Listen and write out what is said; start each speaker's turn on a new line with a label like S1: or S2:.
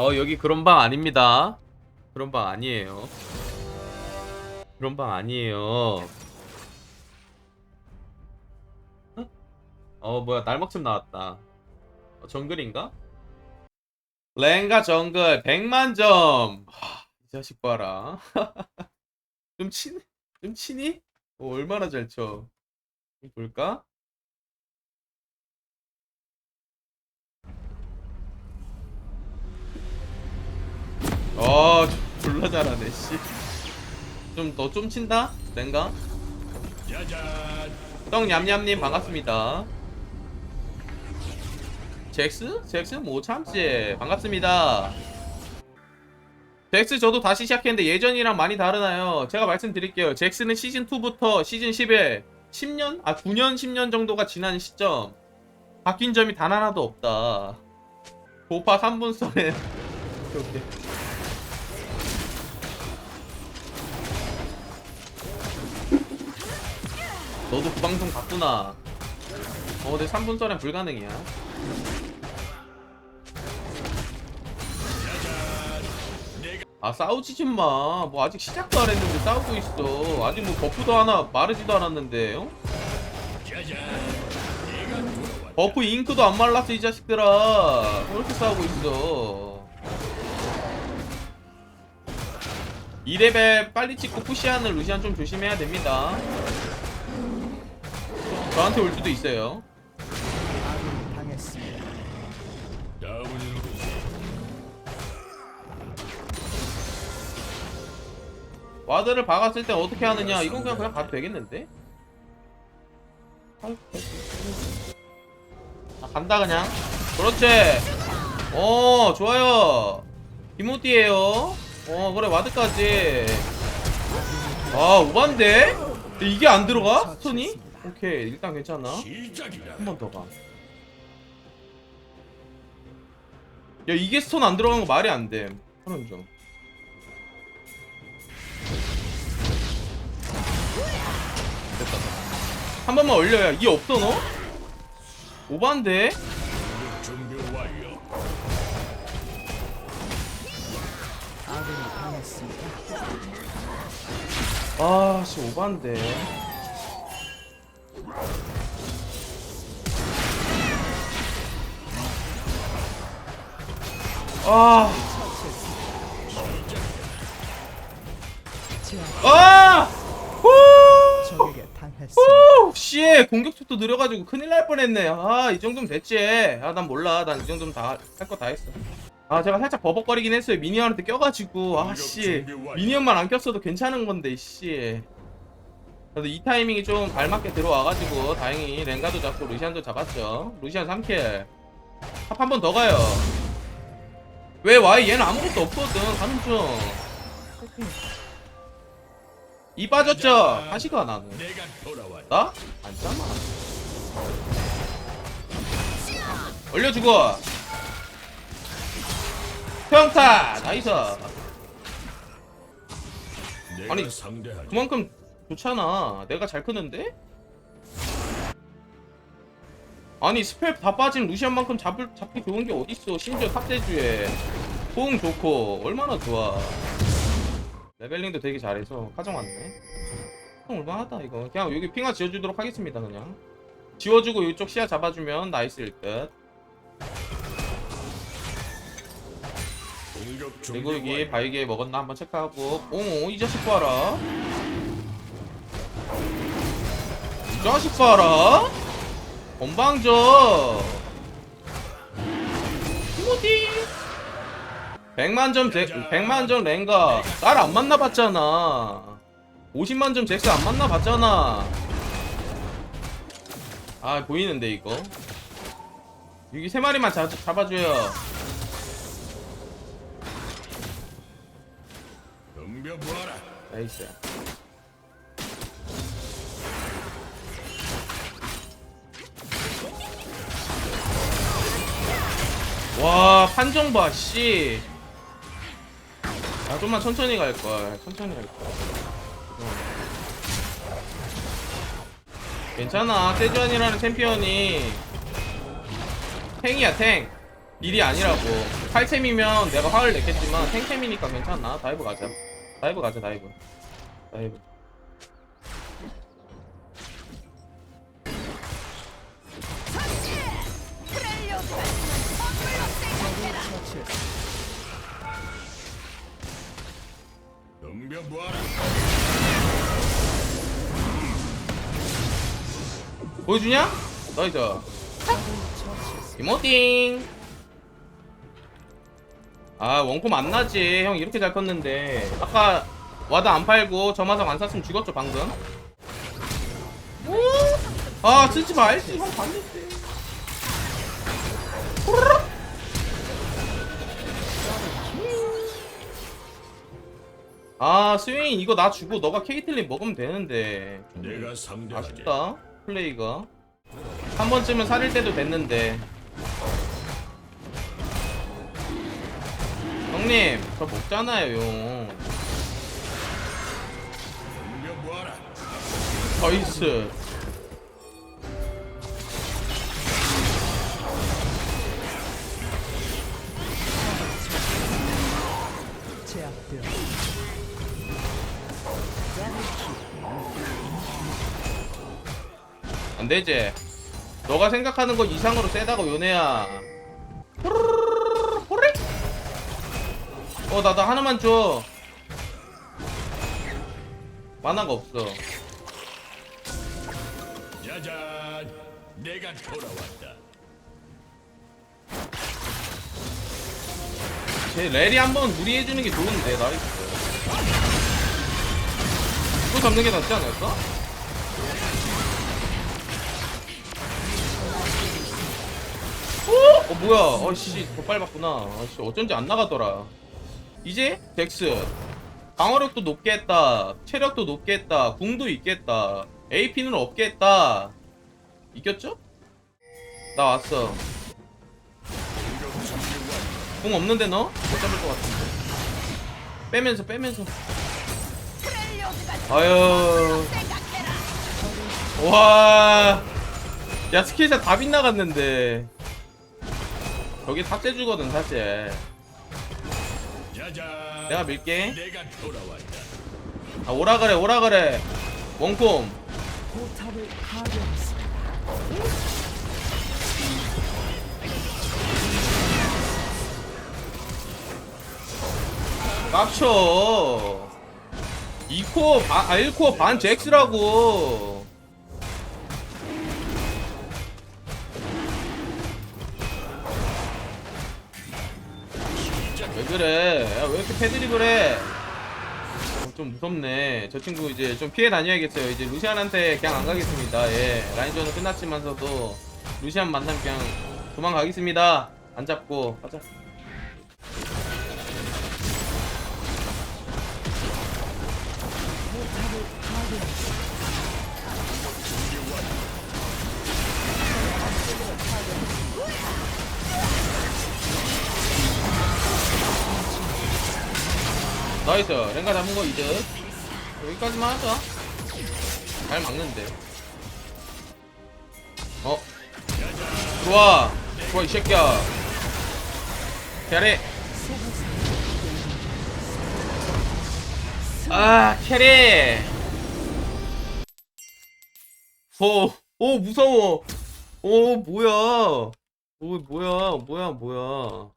S1: 어 여기 그런 방 아닙니다. 그런 방 아니에요. 그런 방 아니에요. 어? 어 뭐야 날먹침 나왔다. 어, 정글인가? 랭가 정글 100만 점. 하, 이 자식 봐라. 좀 친, 좀 치니? 어, 얼마나 잘 쳐. 좀 볼까? 잘하네, 씨. 좀, 너 좀 친다? 랭가? 떡 냠냠님 반갑습니다. 잭스? 잭스 못 참지. 반갑습니다. 잭스 저도 다시 시작했는데 예전이랑 많이 다르나요? 제가 말씀드릴게요. 잭스는 시즌 2부터 시즌 10에 10년? 아 9년 10년 정도가 지난 시점 바뀐 점이 단 하나도 없다. 고파 3분 썰에 오케 너도 그 방송 봤구나. 어, 내 3분 썰엔 불가능이야. 아 싸우지 좀 마. 뭐 아직 시작도 안 했는데 싸우고 있어. 아직 뭐 버프도 하나 마르지도 않았는데. 어? 버프 잉크도 안 말랐어 이 자식들아. 왜 이렇게 싸우고 있어? 2레벨 빨리 찍고 푸시하는 루시안 좀 조심해야 됩니다. 저한테 올 수도 있어요. 와드를 박았을 때 어떻게 하느냐 이건 그냥 그냥 가도 되겠는데? 아, 간다 그냥 그렇지 어 좋아요 김호띠에요 어 그래 와드까지 아 오반데? 이게 안 들어가? 스톤이? 오케이 일단 괜찮아 한 번 더 가. 야 이게 스톤 안 들어간 거 말이 안돼 하는 중 됐다. 한 번만 올려야 이 없어 너? 오반데?
S2: 당했습니다.
S1: 아씨 오반데. 아. 아!
S2: 당했습니다.
S1: 후! 씨 공격 속도 느려가지고 큰일 날 뻔했네. 아 이 정도면 됐지. 아 난 몰라. 난 이 정도면 다 할 거 다 했어. 아 제가 살짝 버벅거리긴 했어요. 미니언한테 껴가지고 아 씨 미니언만 안 꼈어도 괜찮은 건데 씨. 그래도 이 타이밍이 좀 발맞게 들어와가지고 다행히 랭가도 잡고 루시안도 잡았죠. 루시안 3킬. 탑한번 더 가요. 왜 와이 얘는 아무것도 없거든. 가는 중. 이 빠졌죠? 하시가 나는. 나? 안 잖아. 올려주고. 평타! 나이스. 아니. 그만큼 좋잖아. 내가 잘 크는데? 아니 스펠 다 빠진 루시안만큼 잡을 잡기 좋은 게 어딨어? 심지어 탑대주에 호응 좋고 얼마나 좋아. 레벨링도 되게 잘해서 가져왔네. 형 얼마하다 이거. 그냥 여기 핑하 지어주도록 하겠습니다 그냥. 지워주고 이쪽 시야 잡아주면 나이스일 듯. 그리고 여기. 바위게 먹었나 한번 체크하고 오이 자식 봐라 이 자식 봐라 건방져 티모티 100만점 잭 100만점 랭가. 날안 만나봤잖아. 50만점 잭스 안 만나봤잖아. 아 보이는데 이거? 여기 세 마리만 잡, 잡아줘요. 나이스 와 판정 봐 씨. 아 좀만 천천히 갈 걸. 천천히 갈 걸. 괜찮아. 세주안이라는 챔피언이 탱이야 탱. 일이 아니라고 8템이면 내가 화를 냈겠지만 탱템이니까 괜찮아 다이브 가자 다이브 가자 다이브 다이브 보여주냐? 나이스. 이모띵 아 원콤 안 나지. 형 이렇게 잘 컸는데. 아까 와드 안 팔고 점화석 안 샀으면 죽었죠 방금. 오! 아 쓰지 말지 형 반대지 아 스웨인 이거 나 주고 너가 케이틀린 먹으면 되는데. 아쉽다 플레이가 한 번쯤은 살릴 때도 됐는데. 형님 저 먹잖아요 용. 나이스.
S2: 제압되어
S1: 안 되지 너가 생각하는 거 이상으로 세다고 요네야 어 나 나 하나만 줘 만화가 없어
S3: 짜잔. 내가 돌아왔다.
S1: 제 렐이 한번 무리해주는 게 좋은데 나이스 이거 잡는 게 낫지 않을까? 어? 어 뭐야? 어씨 더 빨랐구나. 아씨 어쩐지 안 나가더라. 이제 덱스. 방어력도 높게 했다. 체력도 높게 했다. 궁도 있겠다. AP는 없게 했다. 이겼죠? 나 왔어. 궁 없는데 너? 못 잡을 것 같은데. 빼면서 빼면서. 아유. 와. 야 스킬샷 다 빗나갔는데 저기 탑재주거든 사실
S3: 짜잔.
S1: 내가 밀게
S3: 내가 돌아왔다.
S1: 아 오라 그래 오라 그래 원콤
S2: 포탑을 파괴했습니다.
S1: 깝쳐 2코어 반, 아 1코어 반 잭스라고 왜 그래? 야, 왜 이렇게 패드립을 해? 어, 좀 무섭네. 저 친구 이제 좀 피해 다녀야겠어요. 이제 루시안한테 그냥 안 가겠습니다. 예 라인전은 끝났지만서도 루시안 만나면 그냥 도망가겠습니다. 안 잡고. 가자 나이스. 랭가 잡은 거 이득. 여기까지만 하자. 잘 막는데. 어? 좋아. 좋아 이 새끼야. 캐리. 아 캐리. 오, 오 무서워. 오 뭐야. 오 뭐야 뭐야 뭐야